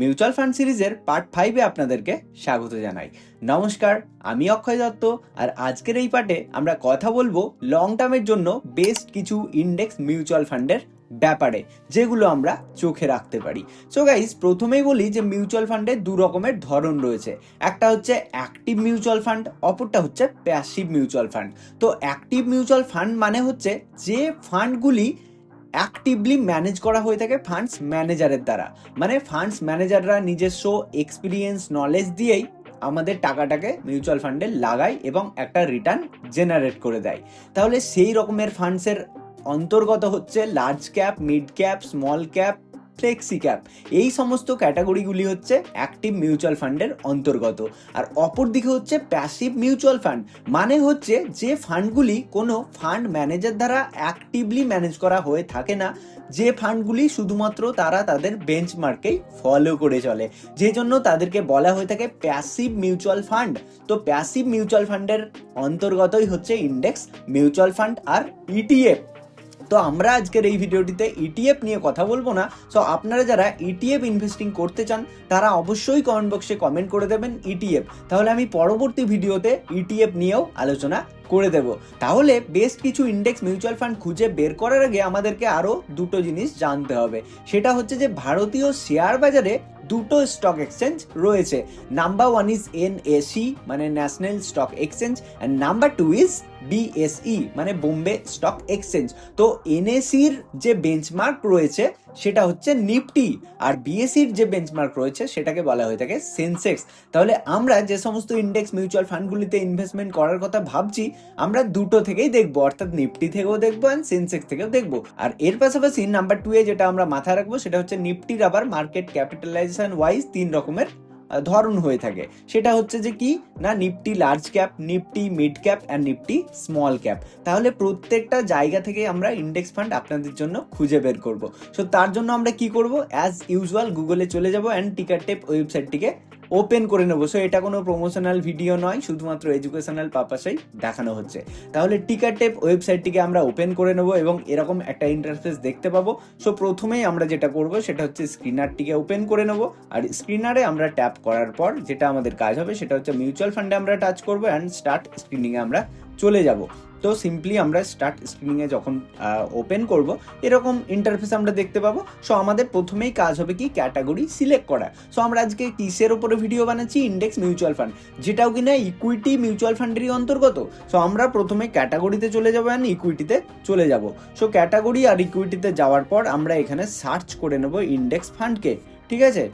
Mutual fund সিরিজের part ফাইভে আপনাদেরকে স্বাগত জানাই। নমস্কার, আমি অক্ষয় দত্ত, আর আজকের এই পার্টে আমরা কথা বলব লং টার্মের জন্য বেস্ট কিছু ইন্ডেক্স মিউচুয়াল ফান্ডের ব্যাপারে, যেগুলো আমরা চোখে রাখতে পারি। সো গাইস প্রথমেই বলি যে মিউচুয়াল ফান্ডে দু রকমের ধরন রয়েছে। একটা হচ্ছে অ্যাক্টিভ মিউচুয়াল ফান্ড অপরটা হচ্ছে প্যাসিভ মিউচুয়াল ফান্ড তো অ্যাক্টিভ মিউচুয়াল ফান্ড মানে হচ্ছে যে ফান্ডগুলি অ্যাক্টিভলি ম্যানেজ করা হয়ে থাকে ফান্ডস ম্যানেজারের দ্বারা। মানে ফান্ডস ম্যানেজাররা নিজস্ব এক্সপিরিয়েন্স নলেজ দিয়েই আমাদের টাকাটাকে মিউচুয়াল ফান্ডে লাগায় এবং একটা রিটার্ন জেনারেট করে দেয়। তাহলে সেই রকমের ফান্ডসের অন্তর্গত হচ্ছে large cap mid cap small cap flexi cap এই সমস্ত ক্যাটাগরিগুলি হচ্ছে অ্যাক্টিভ মিউচুয়াল ফান্ডের অন্তর্গত। আর অপর দিকে হচ্ছে প্যাসিভ মিউচুয়াল ফান্ড মানে হচ্ছে যে ফান্ডগুলি কোনো ফান্ড ম্যানেজার দ্বারা অ্যাক্টিভলি ম্যানেজ করা হয়ে থাকে না, যে ফান্ডগুলি শুধুমাত্র তারা তাদের বেঞ্চমার্কেই ফলো করে চলে। যে জন্য তাদেরকে বলা হয়ে থাকে প্যাসিভ মিউচুয়াল ফান্ড তো প্যাসিভ মিউচুয়াল ফান্ডের অন্তর্গতই হচ্ছে ইন্ডেক্স মিউচুয়াল ফান্ড আর ইটিএফ তো আমরা আজকের এই ভিডিওটিতে ইটিএফ নিয়ে কথা বলব না। সো আপনারা যারা ইটিএফ ইনভেস্টিং করতে চান, তারা অবশ্যই কমেন্ট বক্সে কমেন্ট করে দেবেন ইটিএফ তাহলে আমি পরবর্তী ভিডিওতে ইটিএফ নিয়েও আলোচনা করে দেব। তাহলে বেশ কিছু ইন্ডেক্স মিউচুয়াল ফান্ড খুঁজে বের করার আগে আমাদেরকে আরও দুটো জিনিস জানতে হবে। সেটা হচ্ছে যে, ভারতীয় শেয়ার বাজারে দুটো স্টক এক্সচেঞ্জ রয়েছে। Number one is N NSE মানে national stock exchange and number two is BSE মানে বোম্বে স্টক এক্সচেঞ্জ তো এনএসির যে বেঞ্চমার্ক রয়েছে সেটা হচ্ছে নিফটি আর বিএসির যে বেঞ্চমার্ক রয়েছে সেটাকে বলা হয়ে থাকে সেন্সেক্স। তাহলে আমরা যে সমস্ত ইন্ডেক্স মিউচুয়াল ফান্ডগুলিতে ইনভেস্টমেন্ট করার কথা ভাবছি, আমরা দুটো থেকেই দেখব, অর্থাৎ নিফটি থেকেও দেখব অ্যান্ড সেন্সেক্স থেকেও দেখব। আর এর পাশাপাশি নাম্বার টু এ যেটা আমরা মাথায় রাখব সেটা হচ্ছে নিফটির আবার মার্কেট ক্যাপিটালাইজেশন ওয়াইজ তিন রকমের ধরন হয়ে থাকে। সেটা হচ্ছে যে কি? না, Nifty large cap Nifty mid cap and Nifty small cap তাহলে প্রত্যেকটা জায়গা থেকে আমরা ইন্ডেক্স ফান্ড আপনাদের জন্য খুঁজে বের করব। সো তার জন্য আমরা কি করব? অ্যাজ ইউজুয়াল গুগলে চলে যাব অ্যান্ড টিকার টেপ ওয়েবসাইটটিকে ওপেন করে নেব। সো এটা কোনো প্রমোশনাল ভিডিও নয়, শুধুমাত্র এডুকেশনাল পারপাসেই দেখানো হচ্ছে। তাহলে টিকার টেপ ওয়েবসাইটটিকে আমরা ওপেন করে নেব এবং এরকম একটা ইন্টারফেস দেখতে পাবো। সো প্রথমেই আমরা যেটা করব, সেটা হচ্ছে স্ক্রিনারটিকে ওপেন করে নেব। আর স্ক্রিনারে আমরা ট্যাপ করার পর যেটা আমাদের কাজ হবে, সেটা হচ্ছে মিউচুয়াল ফান্ডে আমরা টাচ করব অ্যান্ড স্টার্ট স্ক্রিনিংয়ে আমরা চলে যাব। তো সিম্পলি আমরা স্টার্ট স্ক্রিনিংয়ে যখন ওপেন করব, এরকম ইন্টারফেস আমরা দেখতে পাবো। সো আমাদের প্রথমেই কাজ হবে কি? ক্যাটাগরি সিলেক্ট করা। সো আমরা আজকে কিসের ওপরে ভিডিও বানাচ্ছি? ইন্ডেক্স মিউচুয়াল ফান্ড যেটাও কিনা ইকুইটি মিউচুয়াল ফান্ডেরই অন্তর্গত। সো আমরা প্রথমে ক্যাটাগরিতে চলে যাব অ্যান্ড ইকুইটিতে চলে যাব। সো ক্যাটাগরি আর ইকুইটিতে যাওয়ার পর আমরা এখানে সার্চ করে নেব ইন্ডেক্স ফান্ডকে ঠিক আছে?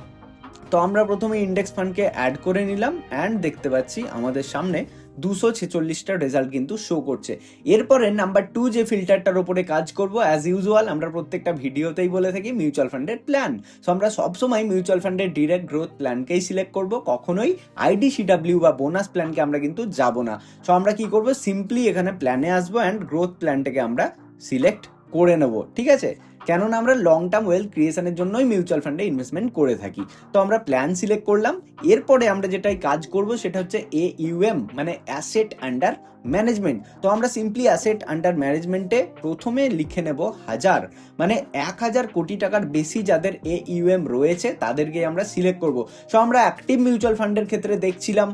তো আমরা প্রথমে ইন্ডেক্স ফান্ডকে অ্যাড করে নিলাম অ্যান্ড দেখতে পাচ্ছি আমাদের সামনে দুশো ছেচল্লিশটা রেজাল্ট কিন্তু শো করছে। এরপরে নাম্বার টু যে ফিল্টারটার উপরে কাজ করব অ্যাজ ইউজুয়াল আমরা প্রত্যেকটা ভিডিওতেই বলে থাকি মিউচুয়াল ফান্ডের প্ল্যান সো আমরা সবসময় মিউচুয়াল ফান্ডের ডিরেক্ট গ্রোথ প্ল্যানকেই সিলেক্ট করব, কখনোই আইডিসিডাব্লিউ বা বোনাস প্ল্যানকে আমরা কিন্তু যাব না। সো আমরা কি করব? সিম্পলি এখানে প্ল্যানে আসব অ্যান্ড গ্রোথ প্ল্যানটাকে আমরা সিলেক্ট করে নেব। ঠিক আছে? কেননা আমরা লং টার্ম ওয়েলথ ক্রিয়েশনের জন্যই মিউচুয়াল ফান্ডে ইনভেস্টমেন্ট করে থাকি। তো আমরা প্ল্যান সিলেক্ট করলাম, এরপরে আমরা যেটাই কাজ করব সেটা হচ্ছে এ ইউএম মানে অ্যাসেট আন্ডার ম্যানেজমেন্ট তো আমরা সিম্পলি অ্যাসেট আন্ডার ম্যানেজমেন্টে প্রথমে লিখে নেব হাজার মানে এক হাজার কোটি টাকার বেশি যাদের এ ইউএম রয়েছে তাদেরকে আমরা সিলেক্ট করব। সো আমরা অ্যাক্টিভ মিউচুয়াল ফান্ডের ক্ষেত্রে দেখছিলাম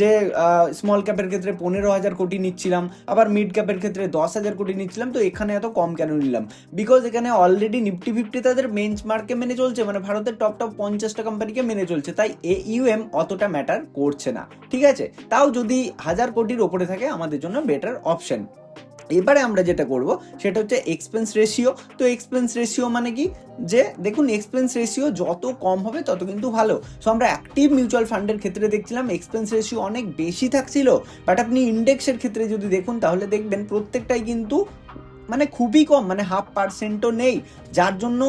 যে স্মল ক্যাপের ক্ষেত্রে পনেরো হাজার কোটি নিচ্ছিলাম, আবার মিড ক্যাপের ক্ষেত্রে দশ হাজার কোটি নিচ্ছিলাম, তো এখানে এত কম কেন নিলাম? বিকজ এখানে অলরেডি নিফটি ফিফটি তাদের বেঞ্চ মার্কে মেনে চলছে মানে ভারতের টপ টপ পঞ্চাশটা কোম্পানিকে মেনে চলছে, তাই এ ইউএম অতটা ম্যাটার করছে না, ঠিক আছে? তাও যদি হাজার কোটির ওপরে থাকে, আমাদের জন্য বেটার অপশন এবারে আমরা যেটা করব, সেটা হচ্ছে এক্সপেন্স রেশিও তো এক্সপেন্স রেশিও মানে কি? যে দেখুন এক্সপেন্স রেশিও যত কম হবে, তত কিন্তু ভালো। সো আমরা অ্যাক্টিভ মিউচুয়াল ফান্ডের ক্ষেত্রে দেখছিলাম এক্সপেন্স রেশিও অনেক বেশি থাকছিল। বাট আপনি ইন্ডেক্সের ক্ষেত্রে যদি দেখুন, তাহলে দেখবেন প্রত্যেকটাই কিন্তু মানে খুবই কম মানে হাফ পার্সেন্টও নেই। যার জন্য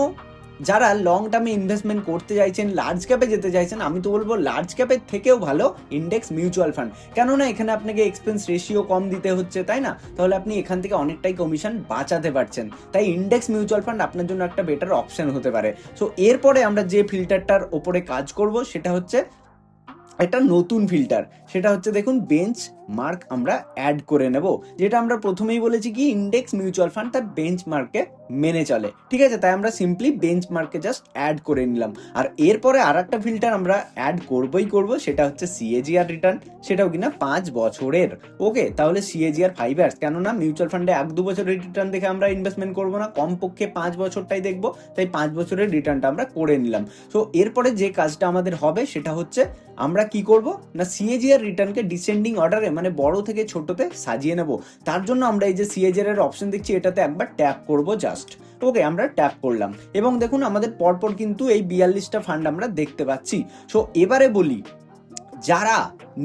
যারা লং টার্মে ইনভেস্টমেন্ট করতে চাইছেন লার্জ ক্যাপে যেতে চাইছেন, আমি তো বলব লার্জ ক্যাপের থেকেও ভালো ইন্ডেক্স মিউচুয়াল ফান্ড কেননা এখানে আপনাকে এক্সপেন্স রেশিও কম দিতে হচ্ছে, তাই না? তাহলে আপনি এখান থেকে অনেকটাই কমিশন বাঁচাতে পারছেন। তাই ইন্ডেক্স মিউচুয়াল ফান্ড আপনার জন্য একটা বেটার অপশন হতে পারে। সো এরপরে আমরা যে ফিল্টারটার ওপরে কাজ করব, সেটা হচ্ছে একটা নতুন ফিল্টার সেটা হচ্ছে দেখুন বেঞ্চ মার্ক আমরা অ্যাড করে নেব। যেটা আমরা প্রথমেই বলেছি কি ইন্ডেক্স মিউচুয়াল ফান্ড তার বেঞ্চ মার্কে মেনে চলে। ঠিক আছে? তাই আমরা সিম্পলি বেঞ্চ মার্কে জাস্ট অ্যাড করে নিলাম। আর এরপরে আর একটা ফিল্টার আমরা অ্যাড করবই করব, সেটা হচ্ছে সিএজিআর রিটার্ন সেটাও কিনা পাঁচ বছরের। ওকে তাহলে সিএজিআর ফাইভ ইয়ার্স কেননা মিউচুয়াল ফান্ডে এক দু বছরের রিটার্ন দেখে আমরা ইনভেস্টমেন্ট করব না। কমপক্ষে পাঁচ বছরটাই দেখব। তাই পাঁচ বছরের রিটার্নটা আমরা করে নিলাম। তো এরপরে যে কাজটা আমাদের হবে, সেটা হচ্ছে আমরা কি করব? না সিএজিআর রিটার্নকে ডিসেন্ডিং অর্ডারে মানে বড় থেকে ছোটতে সাজিয়ে নেব। তার জন্য আমরা এই যে সিএজিআর এর অপশন দেখছি, এটাতে একবার ট্যাপ করব জাস্ট ওকে আমরা ট্যাপ করলাম। এবং দেখুন, আমাদের পরপর কিন্তু এই বিয়াল্লিশটা ফান্ড আমরা দেখতে পাচ্ছি। সো এবারে বলি, যারা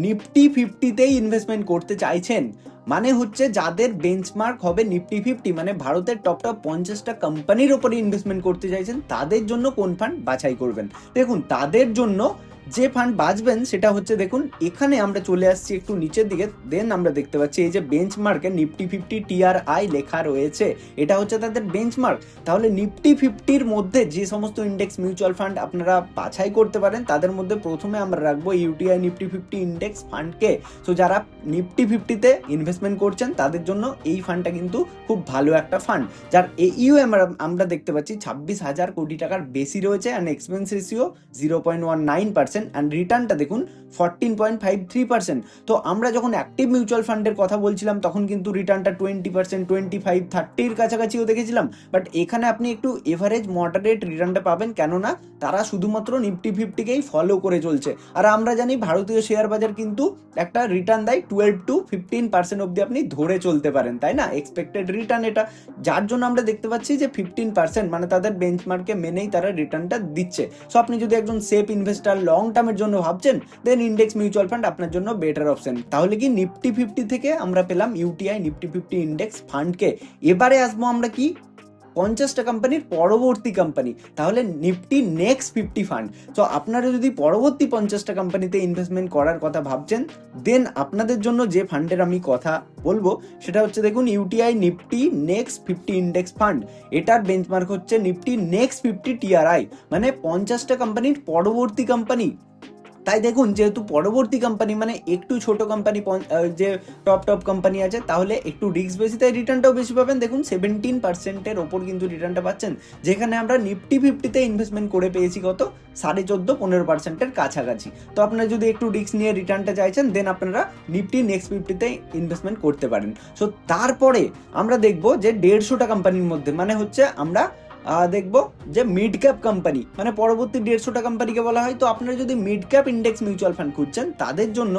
নিফটি ফিফটিতেই ইনভেস্টমেন্ট করতে চাইছেন মানে হচ্ছে যাদের বেঞ্চমার্ক হবে নিফটি ফিফটি মানে ভারতের টপ টপ পঞ্চাশটা কোম্পানির ওপরে ইনভেস্টমেন্ট করতে চাইছেন, তাদের জন্য কোন ফান্ড বাছাই করবেন? দেখুন, তাদের জন্য যে ফান্ড বাঁচবেন সেটা হচ্ছে দেখুন, এখানে আমরা চলে আসছি একটু নিচের দিকে দেন আমরা দেখতে পাচ্ছি এই যে বেঞ্চ মার্কে নিফটি ফিফটি টিআর আই লেখা রয়েছে। এটা হচ্ছে তাদের বেঞ্চ মার্ক তাহলে নিফটি ফিফটির মধ্যে যে সমস্ত ইন্ডেক্স মিউচুয়াল ফান্ড আপনারা বাছাই করতে পারেন, তাদের মধ্যে প্রথমে আমরা রাখব ইউটিআই নিফটি ফিফটি ইন্ডেক্স ফান্ডকে সো যারা নিফটি ফিফটিতে ইনভেস্টমেন্ট করছেন, তাদের জন্য এই ফান্ডটা কিন্তু খুব ভালো একটা ফান্ড যার এইউ আমরা আমরা দেখতে পাচ্ছি ছাব্বিশ হাজার কোটি টাকার বেশি রয়েছে and expense ratio zero point one nine percent and রিটার্নটা দেখুন fourteen point five three percent তো আমরা যখন অ্যাক্টিভ মিউচুয়াল ফান্ডের কথা বলছিলাম, তখন কিন্তু রিটার্নটা টোয়েন্টি পার্সেন্ট টোয়েন্টি ফাইভ থার্টির কাছাকাছিও দেখেছিলাম। বাট এখানে আপনি একটু এভারেজ মডারেট রিটার্নটা পাবেন, কেননা তারা শুধুমাত্র নিফটি ফিফটিকেই ফলো করে চলছে। আর আমরা জানি ভারতীয় শেয়ার বাজার কিন্তু একটা রিটার্ন দেয় টুয়েলভ টু ফিফটিন পার্সেন্ট অব্দি আপনি ধরে চলতে পারেন, তাই না? এক্সপেক্টেড রিটার্ন এটা। যার জন্য আমরা দেখতে পাচ্ছি যে ফিফটিন পার্সেন্ট মানে তাদের বেঞ্চমার্কে মেনেই তারা রিটার্নটা দিচ্ছে। সো আপনি যদি একজন সেফ ইনভেস্টার লং টার্মের জন্য ভাবছেন দেন ইন্ডেক্স মিউচুয়াল ফান্ড আপনার জন্য বেটার অপশন তাহলে কি নিফটি ফিফটি থেকে আমরা পেলাম ইউটিআই নিফটি ফিফটি ইন্ডেক্স ফান্ডকে এবারে আসব আমরা কি? পঞ্চাশটা কোম্পানির পরবর্তী কোম্পানি তাহলে নিফটি নেক্সট ফিফটি ফান্ড তো আপনারা যদি পরবর্তী পঞ্চাশটা কোম্পানিতে ইনভেস্টমেন্ট করার কথা ভাবছেন দেন আপনাদের জন্য যে ফান্ডের আমি কথা বলব, সেটা হচ্ছে দেখুন UTI Nifty next fifty index fund এটার বেঞ্চমার্ক হচ্ছে নিফটি নেক্সট ফিফটি টিআরআই মানে পঞ্চাশটা কোম্পানির পরবর্তী কোম্পানি তাই দেখুন, যেহেতু পরবর্তী কোম্পানি মানে একটু ছোট কোম্পানি যে টপ টপ কোম্পানি আছে, তাহলে একটু রিস্ক বেশি, তাই রিটার্নটাও বেশি পাবেন। দেখুন সেভেন্টিন পার্সেন্টের ওপর কিন্তু রিটার্নটা পাচ্ছেন, যেখানে আমরা নিফটি ফিফটিতে ইনভেস্টমেন্ট করে পেয়েছি কত? সাড়ে চোদ্দ, পনেরো পার্সেন্টের কাছাকাছি। তো আপনারা যদি একটু রিস্ক নিয়ে রিটার্নটা চাইছেন দেন আপনারা নিফটি নেক্সট ফিফটিতে ইনভেস্টমেন্ট করতে পারেন। সো তারপরে আমরা দেখব যে দেড়শোটা কোম্পানির মধ্যে মানে হচ্ছে আমরা দেখব যে মিড ক্যাপ কোম্পানি মানে পরবর্তী দেড়শোটা কোম্পানিকে বলা হয়। তো আপনারা যদি mid cap index mutual fund খুঁজছেন, তাদের জন্য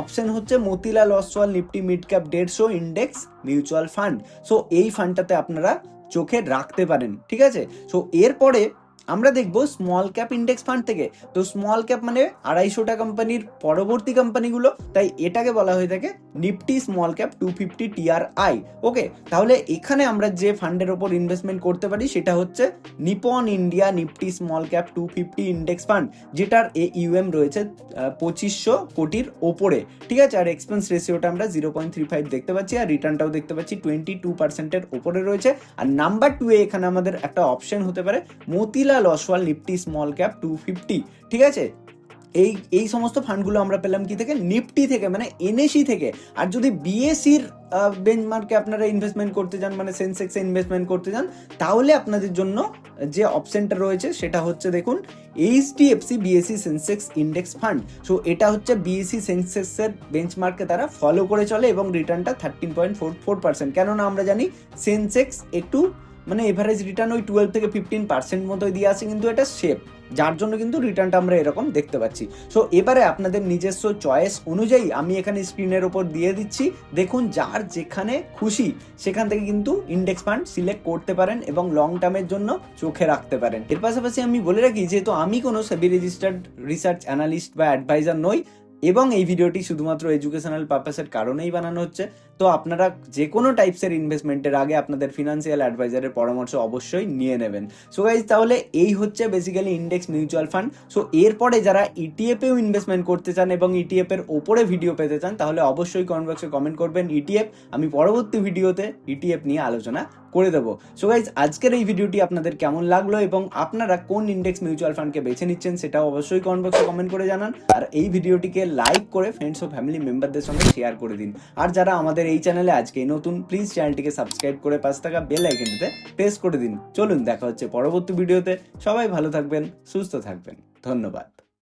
অপশন হচ্ছে Motilal Oswal Nifty mid cap দেড়শো ইন্ডেক্স মিউচুয়াল ফান্ড সো এই ফান্ডটাতে আপনারা চোখে রাখতে পারেন, ঠিক আছে? সো এরপরে আমরা দেখব স্মল ক্যাপ ইন্ডেক্স ফান্ড থেকে। তো স্মল ক্যাপ মানে আড়াইশোটা কোম্পানির পরবর্তী কোম্পানিগুলো তাই এটাকে বলা হয়ে থাকে Nifty small cap two fifty TR I okay তাহলে এখানে আমরা যে ফান্ডের ওপর ইনভেস্টমেন্ট করতে পারি, সেটা হচ্ছে Nippon India Nifty small cap two fifty index fund যেটার এ ইউএম রয়েছে পঁচিশশো কোটির ওপরে। ঠিক আছে? আর এক্সপেন্স রেশিওটা আমরা জিরো পয়েন্ট থ্রি ফাইভ দেখতে পাচ্ছি, আর রিটার্নটাও দেখতে পাচ্ছি টোয়েন্টি টু পার্সেন্টের ওপরে রয়েছে। আর নাম্বার টু এ এখানে আমাদের একটা অপশন হতে পারে, Motilal Oswal Nifty small cap two fifty ঠিক আছে? এই এই সমস্ত ফান্ডগুলো আমরা পেলাম কি থেকে? নিফটি থেকে মানে এনএসি থেকে। আর যদি বিএসির বেঞ্চমার্কে আপনারা ইনভেস্টমেন্ট করতে যান মানে সেন্সেক্সে ইনভেস্টমেন্ট করতে যান, তাহলে আপনাদের জন্য যে অপশনটা রয়েছে, সেটা হচ্ছে দেখুন HDFC BSE Sensex index fund so এটা হচ্ছে বিএসসি সেন্সেক্সের বেঞ্চমার্কে তারা ফলো করে চলে এবং রিটার্নটা thirteen point four four percent কেননা আমরা জানি সেন্সেক্স একটু মানে এভারেজ রিটার্ন ওই টুয়েলভ থেকে ফিফটিন পার্সেন্ট মতোই দিয়ে আসে কিন্তু এটা শেপ যার জন্য কিন্তু রিটার্নটা আমরা এরকম দেখতে পাচ্ছি। সো এবারে আপনাদের নিজস্ব চয়েস অনুযায়ী আমি এখানে স্ক্রিনের ওপর দিয়ে দিচ্ছি। দেখুন, যার যেখানে খুশি, সেখান থেকে কিন্তু ইন্ডেক্স ফান্ড সিলেক্ট করতে পারেন এবং লং টার্মের জন্য চোখে রাখতে পারেন। এর পাশাপাশি আমি বলে রাখি, যেহেতু আমি কোনো সেবি রেজিস্টার্ড রিসার্চ অ্যানালিস্ট বা অ্যাডভাইজার নই এবং এই ভিডিওটি শুধুমাত্র এডুকেশনাল পারপাসের কারণেই বানানো হচ্ছে, তো আপনারা যে কোনো টাইপসের ইনভেস্টমেন্টের আগে আপনাদের ফিনান্সিয়াল অ্যাডভাইজারের পরামর্শ অবশ্যই নিয়ে নেবেন। সো গাইজ তাহলে এই হচ্ছে basically index mutual fund so এরপরে যারা ইটিএফেও ইনভেস্টমেন্ট করতে চান এবং ইটিএফ এর ওপরে ভিডিও পেতে চান, তাহলে অবশ্যই কমেন্ট বক্সে কমেন্ট করবেন ইটিএফ আমি পরবর্তী ভিডিওতে ইটিএফ নিয়ে আলোচনা করে দেবো। সো গাইজ আজকের এই ভিডিওটি আপনাদের কেমন লাগল এবং আপনারা কোন ইন্ডেক্স মিউচুয়াল ফান্ডকে বেছে নিচ্ছেন সেটাও অবশ্যই কমেন্ট বক্সে কমেন্ট করে জানান। আর এই ভিডিওটিকে লাইক করে ফ্রেন্ডস ও ফ্যামিলি মেম্বারদের সঙ্গে শেয়ার করে দিন। আর যারা আমাদের এই চ্যানেলে আজকেই নতুন প্লিজ চ্যানেলটিকে সাবস্ক্রাইব করে পাঁচ টাকা বেল আইকনটিতে প্রেস করে দিন। চলুন, দেখা হচ্ছে পরবর্তী ভিডিওতে সবাই ভালো থাকবেন, সুস্থ থাকবেন। ধন্যবাদ।